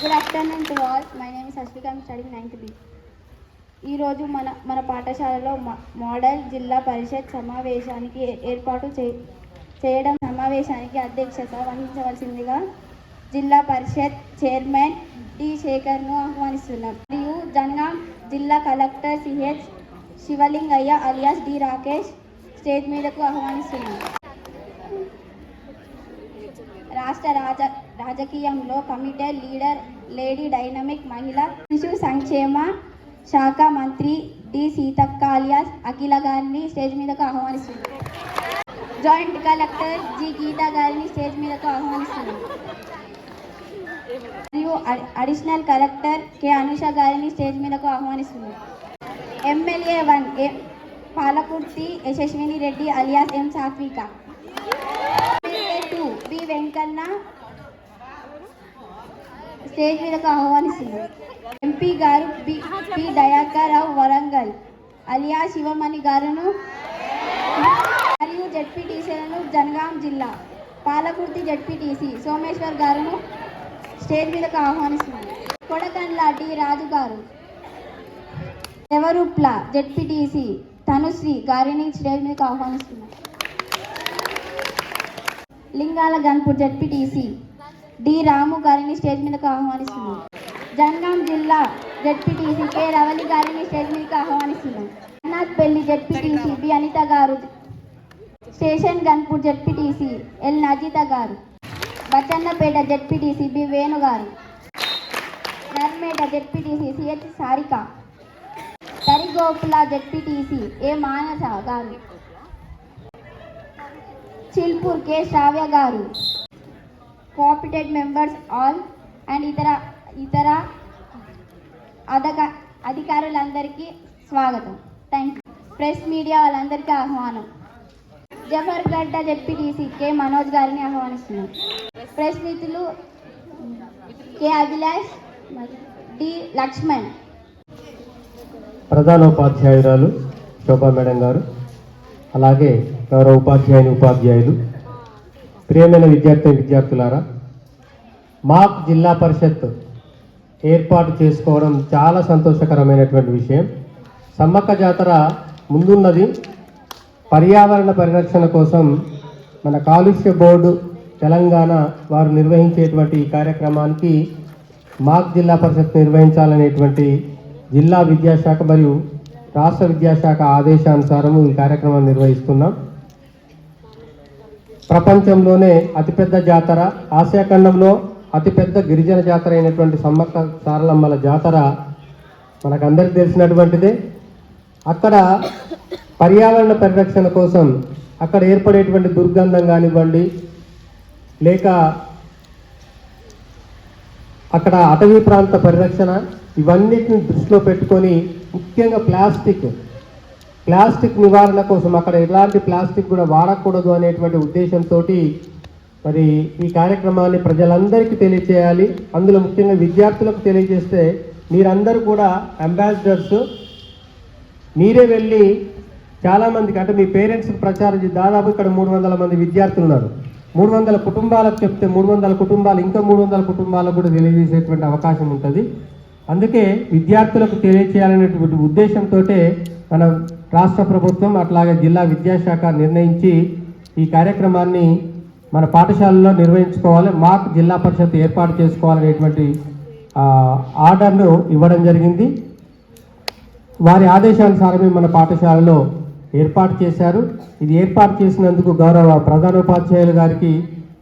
Good afternoon to all my name is Hasvika I'm studying ninth B ఈరోజు మన మన పాఠశాలలో మా- మోడల్ జిల్లా పరిషత్ సమావేశానికి ఏ- ఏర్పాటు చే చేయడం సమావేశానికి అధ్యక్షత వహించవలసిందిగా జిల్లా పరిషత్ చైర్మన్ డి. శేఖర్ను ఆహ్వానిస్తున్నాం. మరియు జనగాం జిల్లా collector CH Shivalingaiah alias D. Rakesh stage మీదకు ఆహ్వానిస్తున్నాం. రాష్ట్ర రాజ రాజకీయంలో కమిటెడ్ లీడర్ లేడీ డైనమిక్ మహిళ శిశు సంక్షేమ శాఖ మంత్రి డి సీతక్క అలియాస్ అఖిల గారిని స్టేజ్ మీదకు ఆహ్వానిస్తుంది. జాయింట్ కలెక్టర్ జి గీతా గారిని స్టేజ్ మీదకు ఆహ్వానిస్తుంది. మరియు అడిషనల్ కలెక్టర్ కె అనుష గారిని స్టేజ్ మీదకు ఆహ్వానిస్తుంది. MLA one A Palakurthi Yashaswini Reddy alias M Sathvika. Two B Venkanna. Stage మీదకు ఆహ్వానిస్తున్నారు ఎంపీ గారు B P Dayakar Rao Warangal. Alias Sivamani గారును మరియు జడ్పీటీసీలను జనగాం జిల్లా పాలకుర్తి జడ్పీటీసీ సోమేశ్వర్ గారును స్టేజ్ మీదకు ఆహ్వానిస్తున్నారు కొడకండ్ల డి రాజు గారు. ఎవరుప్ల జడ్పీటీసీ తనుశ్రీ గారిని స్టేజ్ మీదకు ఆహ్వానిస్తున్నారు లింగాల గన్పూర్ జడ్పీటీసీ డి రాము గారిని స్టేజ్ మీదకు ఆహ్వానిస్తున్నాం. జనగాం జిల్లా జడ్పీటీసీ కె రవలి గారిని స్టేజ్ మీదకి ఆహ్వానిస్తున్నాం. అన్నాథ్పల్లి జడ్పీటీసీ బి అనిత గారు Station Ghanpur ZPTC L Najitha గారు బచ్చన్నపేట జడ్పీటీసీ బి వేణు గారు Narmetta ZPTC CH Sarika Tharigoppula ZPTC A Manasa గారు. చిల్పూర్ కె శ్రావ్య గారు. కోఆపరేటెడ్ మెంబర్స్ ఆల్ అండ్ ఇతర ఇతర అధక అధికారులందరికీ స్వాగతం. థ్యాంక్ యూ ప్రెస్ మీడియా వాళ్ళందరికీ ఆహ్వానం. జఫర్ గడ్డ డిప్యూటీసీ కె మనోజ్ గారిని ఆహ్వానిస్తున్నాం. ప్రెస్ మిత్రులు కె అభిలాష్ డి లక్ష్మణ్. ప్రధానోపాధ్యాయురాలు శోభా మేడం గారు. అలాగే గౌరవ ఉపాధ్యాయుని ఉపాధ్యాయులు. ప్రియమైన విద్యార్థి విద్యార్థులారా మాక్ జిల్లా పరిషత్ ఏర్పాటు చేసుకోవడం చాలా సంతోషకరమైనటువంటి విషయం. సమ్మక్క జాతర ముందున్నది. పర్యావరణ పరిరక్షణ కోసం మన కాలుష్య బోర్డు తెలంగాణ వారు నిర్వహించేటువంటి ఈ కార్యక్రమానికి మాక్ జిల్లా పరిషత్ నిర్వహించాలనేటువంటి జిల్లా విద్యాశాఖ మరియు రాష్ట్ర విద్యాశాఖ ఆదేశానుసారము ఈ కార్యక్రమాన్ని నిర్వహిస్తున్నాం. ప్రపంచంలోనే అతిపెద్ద జాతర ఆసియా ఖండంలో అతిపెద్ద గిరిజన జాతర అయినటువంటి సమ్మక్క సారలమ్మల జాతర మనకందరికి తెలిసినటువంటిదే. అక్కడ పర్యావరణ పరిరక్షణ కోసం అక్కడ ఏర్పడేటువంటి దుర్గంధం కానివ్వండి లేక అక్కడ అటవీ ప్రాంత పరిరక్షణ ఇవన్నిటిని దృష్టిలో పెట్టుకొని ముఖ్యంగా ప్లాస్టిక్ ప్లాస్టిక్ నివారణ కోసం అక్కడ ఎలాంటి ప్లాస్టిక్ కూడా వాడకూడదు అనేటువంటి ఉద్దేశంతో మరి ఈ కార్యక్రమాన్ని ప్రజలందరికీ తెలియచేయాలి. అందులో ముఖ్యంగా విద్యార్థులకు తెలియజేస్తే మీరందరూ కూడా అంబాసిడర్స్ మీరే వెళ్ళి చాలామందికి అంటే మీ పేరెంట్స్కి ప్రచారం చేసి దాదాపు ఇక్కడ మూడు వందల మంది విద్యార్థులు ఉన్నారు. మూడు వందల కుటుంబాలకు చెప్తే మూడు వందల కుటుంబాలు ఇంకా మూడు వందల కుటుంబాలకు కూడా తెలియజేసేటువంటి అవకాశం ఉంటుంది. అందుకే విద్యార్థులకు తెలియచేయాలనేటువంటి ఉద్దేశంతో మనం రాష్ట్ర ప్రభుత్వం అట్లాగే జిల్లా విద్యాశాఖ నిర్ణయించి ఈ కార్యక్రమాన్ని మన పాఠశాలలో నిర్వహించుకోవాలి మాకు జిల్లా పరిషత్ ఏర్పాటు చేసుకోవాలనేటువంటి ఆర్డర్ను ఇవ్వడం జరిగింది. వారి ఆదేశానుసారమే మన పాఠశాలలో ఏర్పాటు చేశారు. ఇది ఏర్పాటు చేసినందుకు గౌరవ ప్రధానోపాధ్యాయులు గారికి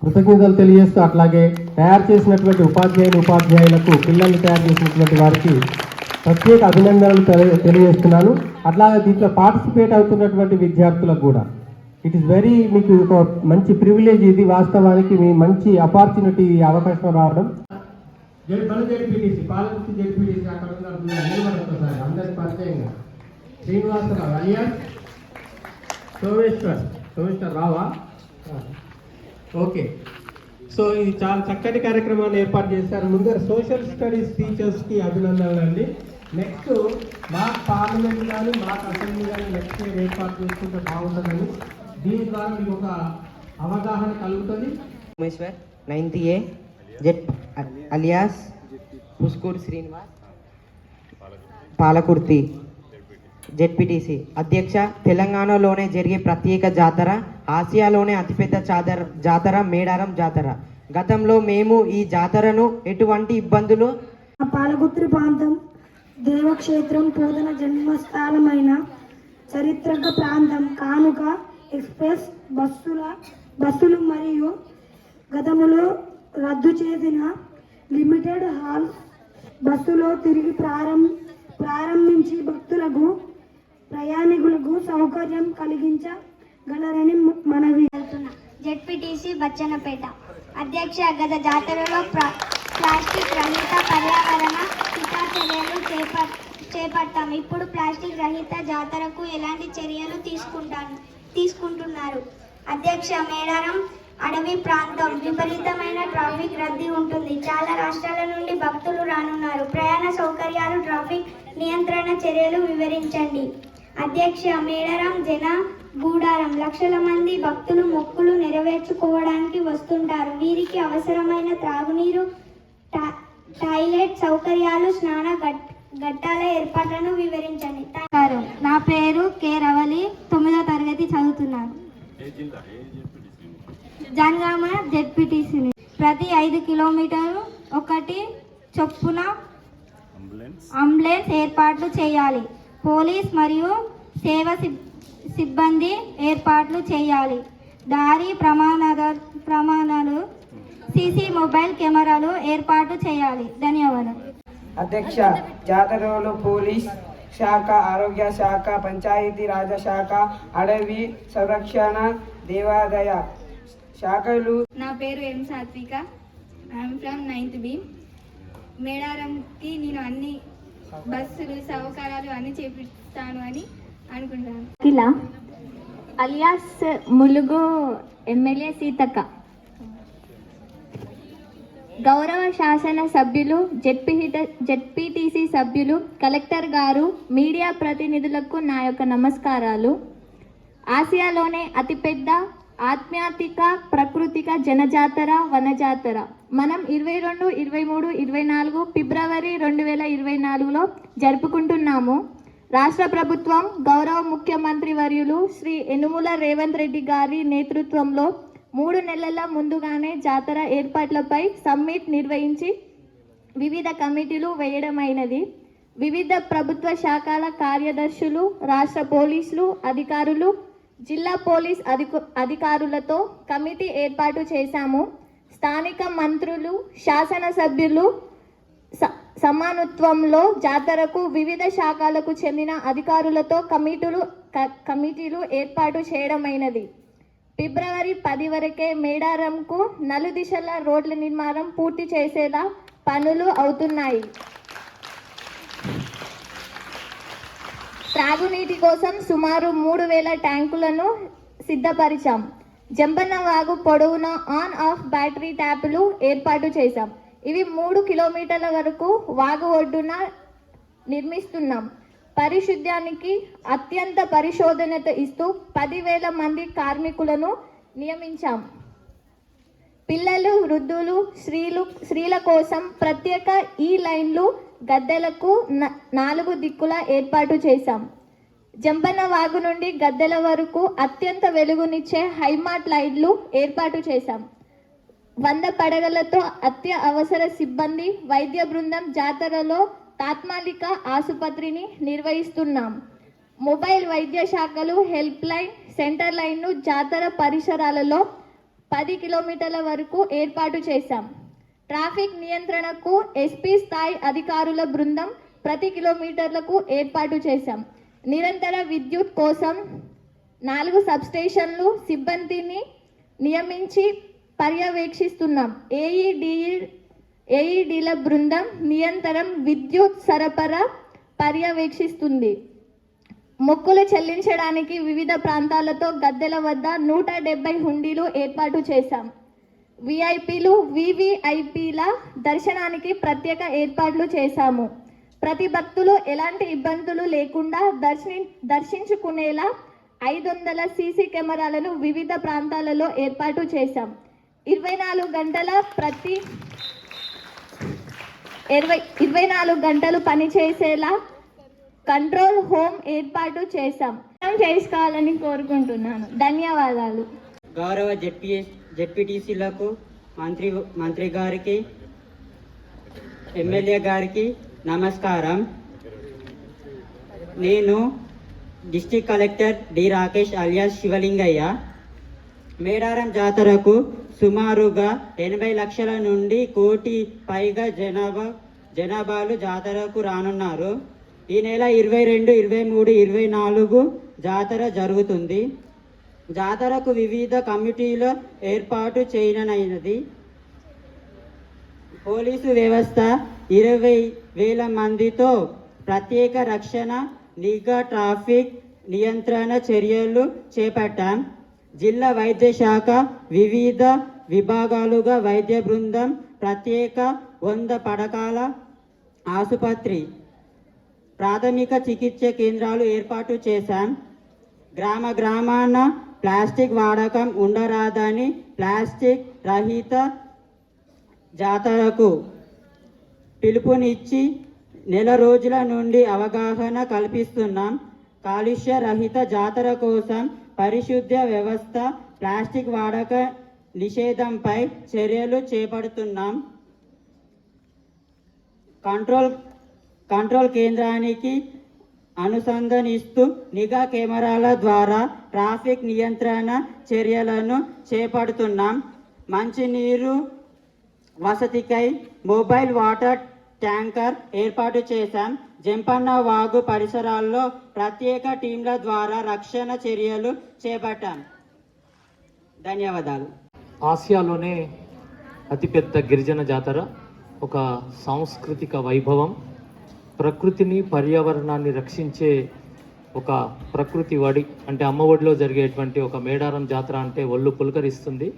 కృతజ్ఞతలు తెలియజేస్తూ అట్లాగే తయారు చేసినటువంటి ఉపాధ్యాయులు ఉపాధ్యాయులకు పిల్లల్ని తయారు చేసినటువంటి వారికి ప్రత్యేక అభినందనలు తెలియజేస్తున్నాను. అట్లాగే దీంట్లో పార్టిసిపేట్ అవుతున్నటువంటి విద్యార్థులకు కూడా. ఇట్ ఇస్ వెరీ మీకు ఒక మంచి ప్రివిలేజ్ ఇది వాస్తవానికి మీ మంచి అపార్చునిటీ అవకాశం రావడం. మన జడ్పీటీసీ పాలకుర్తి జడ్పీటీసీ అక్కడ ఉన్నారు అందరికి పరిచయంగా. శ్రీనివాసరావు అలియాస్ సోమేశ్వర్ సోమేశ్వర్ రావా? ఓకే. సో ఇది చాలా చక్కటి కార్యక్రమాన్ని ఏర్పాటు చేశారు. ముందర సోషల్ స్టడీస్ టీచర్స్కి అభినందనలు అండి నెక్స్ట్ మా పార్లమెంట్ కానీ మా అసెంబ్లీ కానీ నెక్స్ట్ ఇయర్ ఏర్పాటు చేసుకుంటే బాగుంటుందని దీని ద్వారా మీకు ఒక అవగాహన కలుగుతుంది. ఉమేశ్వర్ నైన్త్ ఏ జెట్ అలియాస్ పుస్కూర్ శ్రీనివాస్ పాలకుర్తి జెడ్పీటీసీ అధ్యక్ష. తెలంగాణలోనే జరిగే ప్రత్యేక జాతర ఆసియాలోనే అతిపెద్ద జాతర జాతర మేడారం జాతర. గతంలో మేము ఈ జాతరను ఎటువంటి ఇబ్బందులు పాలగుత్రి ప్రాంతం దేవక్షేత్రం పోదన జన్మస్థానమైన చారిత్రక ప్రాంతం. కానుక ఎక్స్ప్రెస్ బస్సుల బస్సులు మరియు గతములో రద్దు చేసిన లిమిటెడ్ హాల్ బస్సులో తిరిగి ప్రారం ప్రారంభించి భక్తులకు ప్రయాణికులకు సౌకర్యం కలిగించగలరని మనవి. వెళ్తున్నా జెడ్పీటీసీ బచ్చన్నపేట. అధ్యక్ష గత జాతరలో ప్లాస్టిక్ రహిత పర్యావరణ చర్యలు చేప- చేపట్టాం ఇప్పుడు ప్లాస్టిక్ రహిత జాతరకు ఎలాంటి చర్యలు తీసుకుంటాను తీసుకుంటున్నారు? అధ్యక్ష మేడారం అడవి ప్రాంతం విపరీతమైన ట్రాఫిక్ రద్దీ ఉంటుంది. చాలా రాష్ట్రాల నుండి భక్తులు రానున్నారు. ప్రయాణ సౌకర్యాలు ట్రాఫిక్ నియంత్రణ చర్యలు వివరించండి. అధ్యక్ష మేడారం జన గూడారం. లక్షల మంది భక్తులు మొక్కులు నెరవేర్చుకోవడానికి వస్తుంటారు. వీరికి అవసరమైన త్రాగునీరు టాయిలెట్ సౌకర్యాలు స్నాన గట్- ఘట్టాల ఏర్పాట్లను వివరించండి. నా పేరు కె రవలి తొమ్మిదో తరగతి చదువుతున్నాను. జనగామ జెడ్పీటీసీని ప్రతి ఐదు కిలోమీటర్లు ఒకటి చొప్పున అంబులెన్స్ ఏర్పాట్లు చేయాలి. పోలీస్ మరియు సేవ సిబ్- సిబ్బంది ఏర్పాట్లు చేయాలి. దారి ప్రమాణ ప్రమాణాలు సీసీ మొబైల్ కెమెరాలు ఏర్పాటు చేయాలి. ధన్యవాదాలు. అధ్యక్ష జాతరలో పోలీస్ శాఖ ఆరోగ్య శాఖ పంచాయతీ రాజ్ శాఖ అడవి సంరక్షణ దేవాదాయ శాఖలు. నా పేరు M Sathvika. I'm from ninth B మేడారంకి నేను అన్ని బస్సులు సౌకర్యాలు అన్ని చేపిస్తాను అని అనుకుంటాను. Akhila alias Mulugu MLA Seethakka. గౌరవ శాసన సభ్యులు జెడ్పీహిట జెడ్పీటీసీ సభ్యులు కలెక్టర్ గారు మీడియా ప్రతినిధులకు నా యొక్క నమస్కారాలు. ఆసియాలోనే అతిపెద్ద ఆధ్యాత్మిక ప్రకృతిక జనజాతర వనజాతర. మనం ఇరవై రెండు ఇరవై మూడు ఇరవై నాలుగు ఫిబ్రవరి రెండు వేల ఇరవై నాలుగులో జరుపుకుంటున్నాము. రాష్ట్ర ప్రభుత్వం గౌరవ ముఖ్యమంత్రి వర్యులు శ్రీ ఎనుముల రేవంత్ రెడ్డి గారి నేతృత్వంలో మూడు నెలల ముందుగానే జాతర ఏర్పాట్లపై సమ్మిట్ నిర్వహించి వివిధ కమిటీలు వేయడమైనది. వివిధ ప్రభుత్వ శాఖల కార్యదర్శులు రాష్ట్ర పోలీసులు అధికారులు జిల్లా పోలీస్ అధిక అధికారులతో కమిటీ ఏర్పాటు చేశాము. స్థానిక మంత్రులు శాసనసభ్యులు స- సమానత్వంలో జాతరకు వివిధ శాఖలకు చెందిన అధికారులతో కమిటీలు క- కమిటీలు ఏర్పాటు చేయడమైనది. ఫిబ్రవరి పది వరకే మేడారంకు నలుదిశల రోడ్ల నిర్మాణం పూర్తి చేసేలా పనులు అవుతున్నాయి. త్రాగునీటి కోసం సుమారు మూడు వేల ట్యాంకులను సిద్ధపరిచాం. జంపన్న వాగు పొడవున ఆన్ ఆఫ్ బ్యాటరీ ట్యాపులు ఏర్పాటు చేశాం. ఇవి మూడు కిలోమీటర్ల వరకు వాగు ఒడ్డున నిర్మిస్తున్నాం. పరిశుద్ధ్యానికి అత్యంత పరిశోధనత ఇస్తూ పదివేల మంది కార్మికులను నియమించాం. పిల్లలు వృద్ధులు స్త్రీలు స్త్రీల కోసం ప్రత్యేక ఈ లైన్లు గద్దెలకు న- నాలుగు దిక్కుల ఏర్పాటు చేశాం. జంపన్న వాగు నుండి గద్దెల వరకు అత్యంత వెలుగునిచ్చే హైమార్ట్ లైట్లు ఏర్పాటు చేశాం. వంద పడగలతో అత్య అవసర సిబ్బంది వైద్య బృందం జాతరలో తాత్మాలిక ఆసుపత్రిని నిర్వహిస్తున్నాం. మొబైల్ వైద్య శాఖలు హెల్ప్ లైన్ సెంటర్ లైన్ను జాతర పరిసరాలలో పది కిలోమీటర్ల వరకు ఏర్పాటు చేశాం. ట్రాఫిక్ నియంత్రణకు ఎస్పీ స్థాయి అధికారుల బృందం ప్రతి కిలోమీటర్లకు ఏర్పాటు చేశాం. నిరంతర విద్యుత్ కోసం నాలుగు సబ్స్టేషన్లు సిబ్బందిని నియమించి పర్యవేక్షిస్తున్నాం. ఏఈడిఈ ఏఈడీల బృందం నిరంతరం విద్యుత్ సరఫరా పర్యవేక్షిస్తుంది. మొక్కులు చెల్లించడానికి వివిధ ప్రాంతాలతో గద్దెల వద్ద నూట డెబ్బై హుండీలు ఏర్పాటు చేశాం. విఐపీలు వివిఐపీల దర్శనానికి ప్రత్యేక ఏర్పాట్లు చేశాము. ప్రతి భక్తులు ఎలాంటి ఇబ్బందులు లేకుండా దర్శని దర్శించుకునేలా ఐదు వందల సీసీ కెమెరాలను వివిధ ప్రాంతాలలో ఏర్పాటు చేశాం. ఇరవై నాలుగు గంటల ప్రతి ఇరవై ఇరవై నాలుగు గంటలు పనిచేసేలా కంట్రోల్ హోమ్ ఏర్పాటు చేశాం. చేసుకోవాలని కోరుకుంటున్నాను. ధన్యవాదాలు. గౌరవ జడ్పీ జడ్పీటీసీలకు మంత్రి మంత్రి గారికి ఎమ్మెల్యే గారికి నమస్కారం. నేను district collector D Rakesh alias Shivalingaiah. Medaram జాతరకు సుమారుగా ఎనభై లక్షల నుండి కోటి పైగా జనాభా జనాభాలు జాతరకు రానున్నారు. ఈ నెల ఇరవై రెండు ఇరవై మూడు ఇరవై నాలుగు జాతర జరుగుతుంది. జాతరకు వివిధ కమిటీల ఏర్పాటు చేయనైనది. పోలీసు వ్యవస్థ ఇరవై వేల మందితో ప్రత్యేక రక్షణ నిఘా ట్రాఫిక్ నియంత్రణ చర్యలు చేపట్టాం. జిల్లా వైద్య శాఖ వివిధ విభాగాలుగా వైద్య బృందం ప్రత్యేక వంద పడకాల ఆసుపత్రి ప్రాథమిక చికిత్స కేంద్రాలు ఏర్పాటు చేశాం. గ్రామ గ్రామాన ప్లాస్టిక్ వాడకం ఉండరాదని ప్లాస్టిక్ రహిత జాతరకు పిలుపునిచ్చి నెల రోజుల నుండి అవగాహన కల్పిస్తున్నాం. కాలుష్య రహిత జాతర కోసం పరిశుద్ధ వ్యవస్థ ప్లాస్టిక్ వాడక నిషేధంపై చర్యలు చేపడుతున్నాం. కంట్రోల్ కంట్రోల్ కేంద్రానికి అనుసంధానిస్తూ నిఘా కెమెరాల ద్వారా ట్రాఫిక్ నియంత్రణ చర్యలను చేపడుతున్నాం. మంచినీరు వసతికై మొబైల్ వాటర్ ట్యాంకర్ ఏర్పాటు చేశాం. జంపన్న వాగు పరిసరాల్లో ప్రత్యేక టీంల ద్వారా రక్షణ చర్యలు చేపట్టాం. ధన్యవాదాలు. ఆసియాలోనే అతిపెద్ద గిరిజన జాతర ఒక సాంస్కృతిక వైభవం ప్రకృతిని పర్యావరణాన్ని రక్షించే ఒక ప్రకృతి వడి అంటే అమ్మ ఒడిలో జరిగేటువంటి ఒక మేడారం జాతర అంటే ఒళ్ళు పులకరిస్తుంది.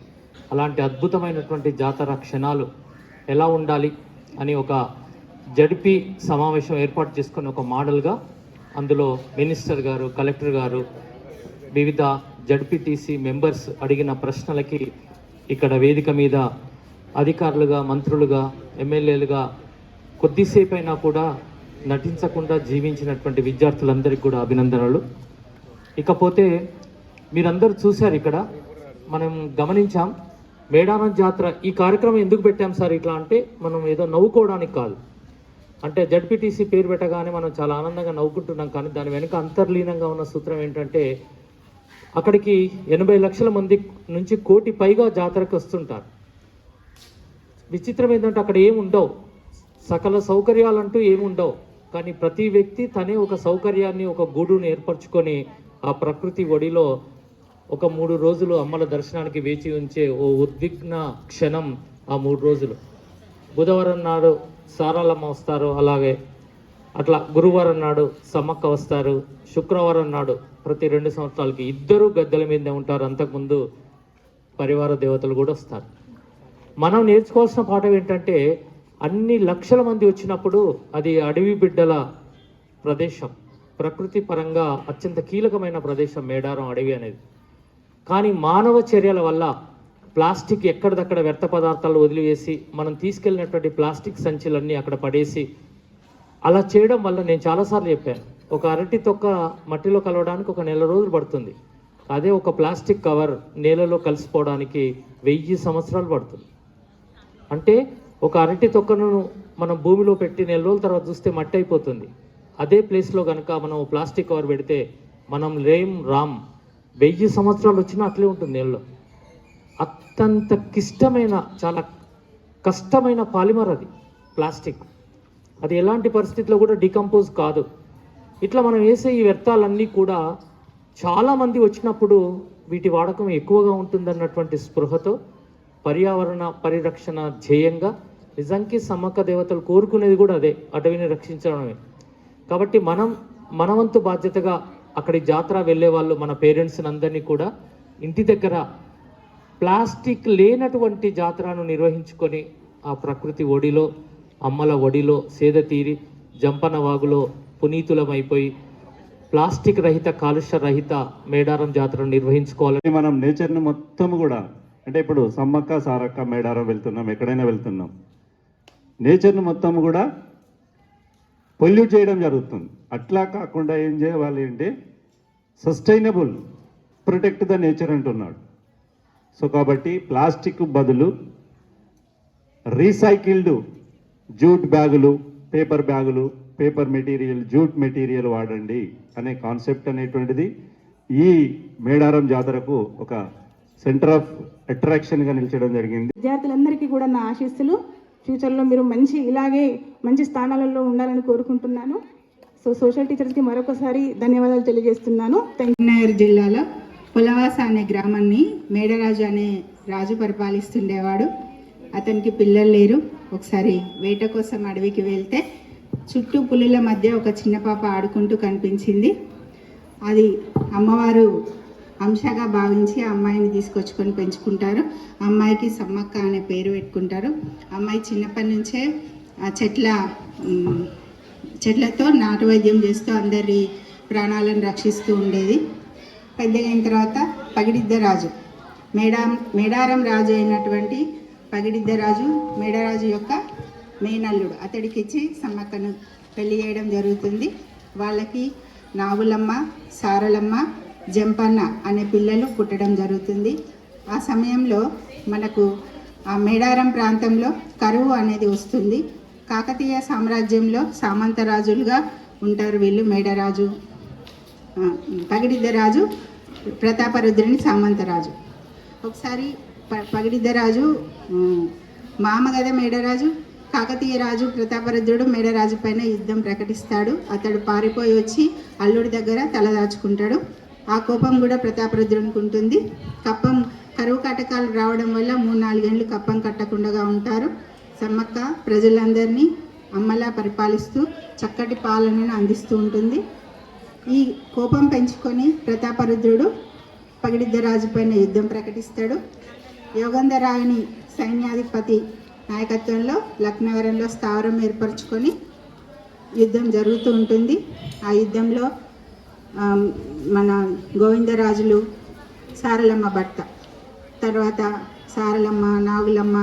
అలాంటి అద్భుతమైనటువంటి జాతర క్షణాలు ఎలా ఉండాలి అని ఒక జడిపి సమావేశం ఏర్పాటు చేసుకుని ఒక మోడల్గా అందులో మినిస్టర్ గారు కలెక్టర్ గారు వివిధ జడ్పీటీసీ మెంబర్స్ అడిగిన ప్రశ్నలకి ఇక్కడ వేదిక మీద అధికారులుగా మంత్రులుగా ఎమ్మెల్యేలుగా కొద్దిసేపు అయినా కూడా నటించకుండా జీవించినటువంటి విద్యార్థులందరికీ కూడా అభినందనలు. ఇకపోతే మీరందరూ చూశారు ఇక్కడ మనం గమనించాం మేడారం జాతర ఈ కార్యక్రమం ఎందుకు పెట్టాం సార్ ఇట్లా అంటే మనం ఏదో నవ్వుకోవడానికి కాదు. అంటే జడ్పీటీసీ పేరు పెట్టగానే మనం చాలా ఆనందంగా నవ్వుకుంటున్నాం కానీ దాని వెనుక అంతర్లీనంగా ఉన్న సూత్రం ఏంటంటే అక్కడికి ఎనభై లక్షల మంది నుంచి కోటి పైగా జాతరకు వస్తుంటారు. విచిత్రం ఏంటంటే అక్కడ ఏముండవు సకల సౌకర్యాలంటూ ఏముండవు ఉండవు. కానీ ప్రతి వ్యక్తి తనే ఒక సౌకర్యాన్ని ఒక గూడును ఏర్పరచుకొని ఆ ప్రకృతి ఒడిలో ఒక మూడు రోజులు అమ్మల దర్శనానికి వేచి ఉంచే ఓ ఉద్విగ్న క్షణం ఆ మూడు రోజులు. బుధవారం నాడు సారాలమ్మ వస్తారు అలాగే అట్లా గురువారం నాడు సమ్మక్క వస్తారు శుక్రవారం నాడు ప్రతి రెండు సంవత్సరాలకి ఇద్దరు గద్దెల మీదే ఉంటారు. అంతకుముందు పరివార దేవతలు కూడా వస్తారు. మనం నేర్చుకోవాల్సిన పాఠం ఏంటంటే అన్ని లక్షల మంది వచ్చినప్పుడు అది అడవి బిడ్డల ప్రదేశం. ప్రకృతి పరంగా అత్యంత కీలకమైన ప్రదేశం మేడారం అడవి అనేది. కానీ మానవ చర్యల వల్ల ప్లాస్టిక్ ఎక్కడిదక్కడ వ్యర్థ పదార్థాలు వదిలివేసి మనం తీసుకెళ్ళినటువంటి ప్లాస్టిక్ సంచులన్నీ అక్కడ పడేసి అలా చేయడం వల్ల నేను చాలాసార్లు చెప్పాను. ఒక అరటి తొక్క మట్టిలో కలవడానికి ఒక నెల రోజులు పడుతుంది. అదే ఒక ప్లాస్టిక్ కవర్ నేలలో కలిసిపోవడానికి వెయ్యి సంవత్సరాలు పడుతుంది. అంటే ఒక అరటి తొక్కను మనం భూమిలో పెట్టి నెల రోజుల తర్వాత చూస్తే మట్టి అయిపోతుంది. అదే ప్లేస్లో కనుక మనం ప్లాస్టిక్ కవర్ పెడితే మనం రేమ్ రామ్ వెయ్యి సంవత్సరాలు వచ్చినా అట్లే ఉంటుంది నేలలో. అత్యంత క్లిష్టమైన చాలా కష్టమైన పాలిమర్ అది ప్లాస్టిక్. అది ఎలాంటి పరిస్థితిలో కూడా డికంపోజ్ కాదు. ఇట్లా మనం వేసే ఈ వ్యర్థాలన్నీ కూడా చాలామంది వచ్చినప్పుడు వీటి వాడకం ఎక్కువగా ఉంటుందన్నటువంటి స్పృహతో పర్యావరణ పరిరక్షణ ధ్యేయంగా నిజానికి సమ్మక్క దేవతలు కోరుకునేది కూడా అదే అటవీని రక్షించడమే. కాబట్టి మనం మనవంతు బాధ్యతగా అక్కడి జాతర వెళ్ళే వాళ్ళు మన పేరెంట్స్ని అందరినీ కూడా ఇంటి దగ్గర ప్లాస్టిక్ లేనటువంటి జాతరను నిర్వహించుకొని ఆ ప్రకృతి ఒడిలో అమ్మల ఒడిలో సేద తీరి జంపన వాగులో పునీతులమైపోయి ప్లాస్టిక్ రహిత కాలుష్య రహిత మేడారం జాతరను నిర్వహించుకోవాలని మనం నేచర్ని మొత్తం కూడా అంటే ఇప్పుడు సమ్మక్క సారక్క మేడారం వెళ్తున్నాం ఎక్కడైనా వెళ్తున్నాం. నేచర్ని మొత్తం కూడా పొల్యూట్ చేయడం జరుగుతుంది. అట్లా కాకుండా ఏం చేయాలి అంటే సస్టైనబుల్ ప్రొటెక్ట్ ద నేచర్ అంటున్నాడు. సో కాబట్టి ప్లాస్టిక్ బదులు రీసైకిల్డ్ జూట్ బ్యాగులు పేపర్ బ్యాగులు పేపర్ మెటీరియల్ జూట్ మెటీరియల్ వాడండి అనే కాన్సెప్ట్ అనేటువంటిది ఈ మేడారం జాతరకు ఒక సెంటర్ ఆఫ్ అట్రాక్షన్గా నిలిచడం జరిగింది. విద్యార్థులందరికీ కూడా నా ఆశీస్సులు. ఫ్యూచర్లో మీరు మంచి ఇలాగే మంచి స్థానాలలో ఉండాలని కోరుకుంటున్నాను. సో సోషల్ టీచర్స్కి మరొకసారి ధన్యవాదాలు తెలియజేస్తున్నాను. కరీంనగర్ జిల్లాలో పులవాస అనే గ్రామాన్ని మేడరాజు అనే రాజు పరిపాలిస్తుండేవాడు. అతనికి పిల్లలు లేరు. ఒకసారి వేట కోసం అడవికి వెళ్తే చుట్టూ పులుల మధ్య ఒక చిన్న పాప ఆడుకుంటూ కనిపించింది. అది అమ్మవారు అంశగా భావించి అమ్మాయిని తీసుకొచ్చుకొని పెంచుకుంటారు. అమ్మాయికి సమ్మక్క అనే పేరు పెట్టుకుంటారు. అమ్మాయి చిన్నప్పటి నుంచే ఆ చెట్ల చెట్లతో నాటు వైద్యం చేస్తూ అందరి ప్రాణాలను రక్షిస్తూ ఉండేది. పెద్దగైన తర్వాత పగిడిద్ద రాజు. మేడా మేడారం రాజు అయినటువంటి పగిడిద్ద రాజు మేడరాజు యొక్క మేనల్లుడు. అతడికి ఇచ్చి సమ్మక్కను పెళ్ళి చేయడం జరుగుతుంది. వాళ్ళకి నావులమ్మ సారలమ్మ జంపన్న అనే పిల్లలు పుట్టడం జరుగుతుంది. ఆ సమయంలో మనకు ఆ మేడారం ప్రాంతంలో కరువు అనేది వస్తుంది. కాకతీయ సామ్రాజ్యంలో సామంతరాజులుగా ఉంటారు వీళ్ళు మేడరాజు. పగిడిద్దరాజు ప్రతాపరుద్రుని సామంతరాజు. ఒకసారి ప పగిడిద్దరాజు మామగద మామ మేడరాజు కాకతీయ రాజు ప్రతాపరుద్రుడు మేడరాజు పైన యుద్ధం ప్రకటిస్తాడు. అతడు పారిపోయి వచ్చి అల్లుడి దగ్గర తలదాచుకుంటాడు ఆ కోపం కూడా ప్రతాపరుద్రునికి ఉంటుంది. కప్పం కరువు కటకాలు రావడం వల్ల మూడు నాలుగేండ్లు కప్పం కట్టకుండా ఉంటారు. సమ్మక్క ప్రజలందరినీ అమ్మలా పరిపాలిస్తూ చక్కటి పాలనను అందిస్తూ ఉంటుంది. ఈ కోపం పెంచుకొని ప్రతాపరుద్రుడు పగిడిద్దరాజు పైన యుద్ధం ప్రకటిస్తాడు. యోగంధరాయని సైన్యాధిపతి నాయకత్వంలో లక్నవరంలో స్థావరం ఏర్పరచుకొని యుద్ధం జరుగుతూ ఉంటుంది. ఆ యుద్ధంలో మన గోవిందరాజులు సారలమ్మ భర్త తర్వాత సారలమ్మ నాగులమ్మ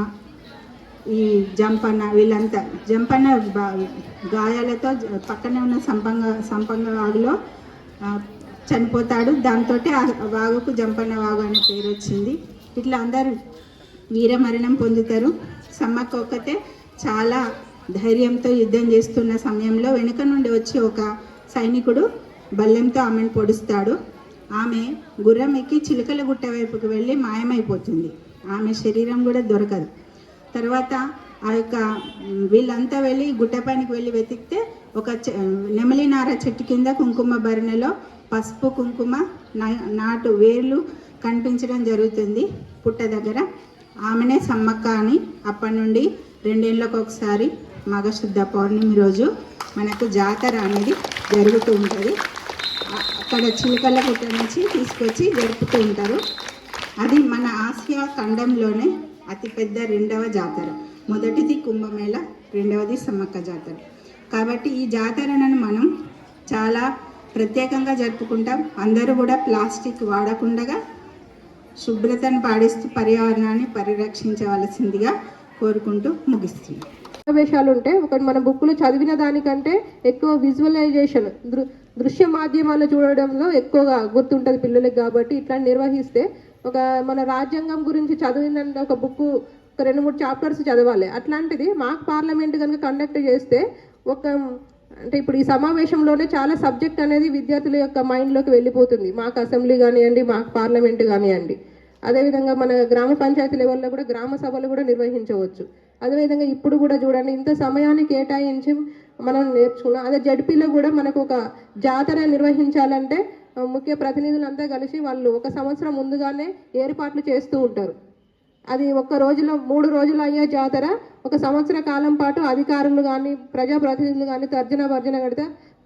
ఈ జంపన్న వీళ్ళంతా జంపన్న బా- గాయాలతో పక్కనే ఉన్న సంపంగ సంపంగ వాగులో చనిపోతాడు. దాంతో ఆ వాగుకు జంపన్న వాగు అనే పేరు వచ్చింది. ఇట్లా అందరూ వీరమరణం పొందుతారు. సమ్మక్క ఒక్కతే చాలా ధైర్యంతో యుద్ధం చేస్తున్న సమయంలో వెనుక నుండి వచ్చి ఒక సైనికుడు బల్లెంతో ఆమెను పొడుస్తాడు. ఆమె గుర్రం ఎక్కి చిలుకల గుట్ట వైపుకు వెళ్ళి మాయమైపోతుంది. ఆమె శరీరం కూడా దొరకదు. తర్వాత ఆ యొక్క వీళ్ళంతా వెళ్ళి గుట్టపైనకి వెళ్ళి వెతికితే ఒక చె- నెమలినార చెట్టు కింద కుంకుమ భరణలో పసుపు కుంకుమ నాటు వేర్లు కనిపించడం జరుగుతుంది పుట్ట దగ్గర. ఆమెనే సమ్మక్క అని అప్పటి నుండి రెండేళ్ళకు ఒకసారి మగశుద్ధ పౌర్ణమి రోజు మనకు జాతర అనేది జరుగుతూ ఉంటుంది. అక్కడ చిలుకల గుట్ట నుంచి తీసుకొచ్చి జరుపుతూ ఉంటారు. అది మన ఆసియా ఖండంలోనే అతిపెద్ద రెండవ జాతర. మొదటిది కుంభమేళ రెండవది సమ్మక్క జాతర. కాబట్టి ఈ జాతరను మనం చాలా ప్రత్యేకంగా జరుపుకుంటాం. అందరూ కూడా ప్లాస్టిక్ వాడకుండా శుభ్రతను పాటిస్తూ పర్యావరణాన్ని పరిరక్షించవలసిందిగా కోరుకుంటూ ముగిస్తుంది వేషాలు ఉంటే ఒకటి మన బుక్లో చదివిన దానికంటే ఎక్కువ విజువలైజేషన్ దృ దృశ్య మాధ్యమాలు చూడడంలో ఎక్కువగా గుర్తుంటుంది పిల్లలకి కాబట్టి ఇట్లా నిర్వహిస్తే ఒక మన రాజ్యాంగం గురించి చదివిన ఒక బుక్ ఒక రెండు మూడు చాప్టర్స్ చదవాలి. అట్లాంటిది మాకు పార్లమెంట్ కనుక కండక్ట్ చేస్తే ఒక అంటే ఇప్పుడు ఈ సమావేశంలోనే చాలా సబ్జెక్ట్ అనేది విద్యార్థుల యొక్క మైండ్లోకి వెళ్ళిపోతుంది. మాకు అసెంబ్లీ కానివ్వండి మాకు పార్లమెంట్ కానివ్వండి. అదేవిధంగా మన గ్రామ పంచాయతీ లెవెల్లో కూడా గ్రామ సభలు కూడా నిర్వహించవచ్చు. అదేవిధంగా ఇప్పుడు కూడా చూడండి ఇంత సమయాన్ని కేటాయించి మనం నేర్చుకున్నాం. అదే జడ్పీలో కూడా మనకు ఒక జాతర నిర్వహించాలంటే ముఖ్య ప్రతినిధులంతా కలిసి వాళ్ళు ఒక సంవత్సరం ముందుగానే ఏర్పాట్లు చేస్తూ ఉంటారు. అది ఒక్క రోజులో మూడు రోజులు అయ్యే జాతర. ఒక సంవత్సర కాలం పాటు అధికారులు కానీ ప్రజాప్రతినిధులు కానీ తర్జన భర్జన కడితే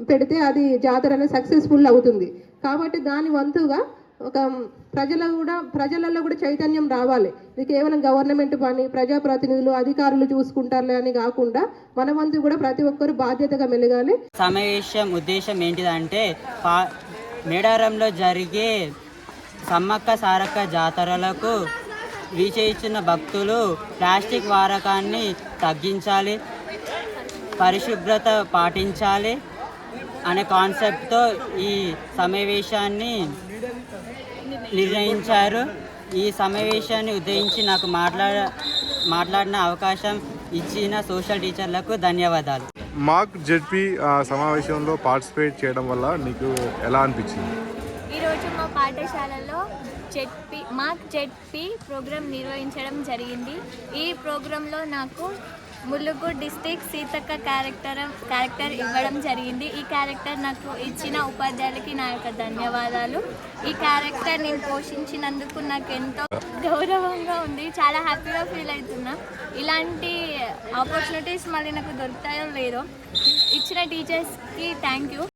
పెడితే అది జాతర అనేది సక్సెస్ఫుల్ అవుతుంది. కాబట్టి దాని వంతుగా ఒక ప్రజల కూడా ప్రజలలో కూడా చైతన్యం రావాలి. ఇది కేవలం గవర్నమెంట్ పని ప్రజాప్రతినిధులు అధికారులు చూసుకుంటారులే అని కాకుండా మన వంతు కూడా ప్రతి ఒక్కరు బాధ్యతగా మెలగాలి. సమావేశం ఉద్దేశం ఏంటిదంటే మేడారంలో జరిగే సమ్మక్క సారక్క జాతరలకు విచేయించిన భక్తులు ప్లాస్టిక్ వాడకాన్ని తగ్గించాలి పరిశుభ్రత పాటించాలి అనే కాన్సెప్ట్తో ఈ సమావేశాన్ని నిర్ణయించారు. ఈ సమావేశాన్ని ఉదయించి నాకు మాట్లాడ మాట్లాడిన అవకాశం ఇచ్చిన సోషల్ టీచర్లకు ధన్యవాదాలు. మాక్ జెడ్పీ సమావేశంలో పార్టిసిపేట్ చేయడం వల్ల నీకు ఎలా అనిపించింది? ఈరోజు మా పాఠశాలలో జెడ్పీ మాక్ జెడ్పీ ప్రోగ్రాం నిర్వహించడం జరిగింది. ఈ ప్రోగ్రాంలో నాకు Mulugu district Seethakka character character ఇవ్వడం జరిగింది. ఈ క్యారెక్టర్ నాకు ఇచ్చిన ఉపాధ్యాయులకి నా యొక్క ధన్యవాదాలు. ఈ క్యారెక్టర్ నేను పోషించినందుకు నాకు ఎంతో గౌరవంగా ఉంది. చాలా హ్యాపీగా ఫీల్ అవుతున్నా. ఇలాంటి ఆపర్చునిటీస్ మళ్ళీ నాకు దొరుకుతాయో లేదో ఇచ్చిన టీచర్స్కి థ్యాంక్ యూ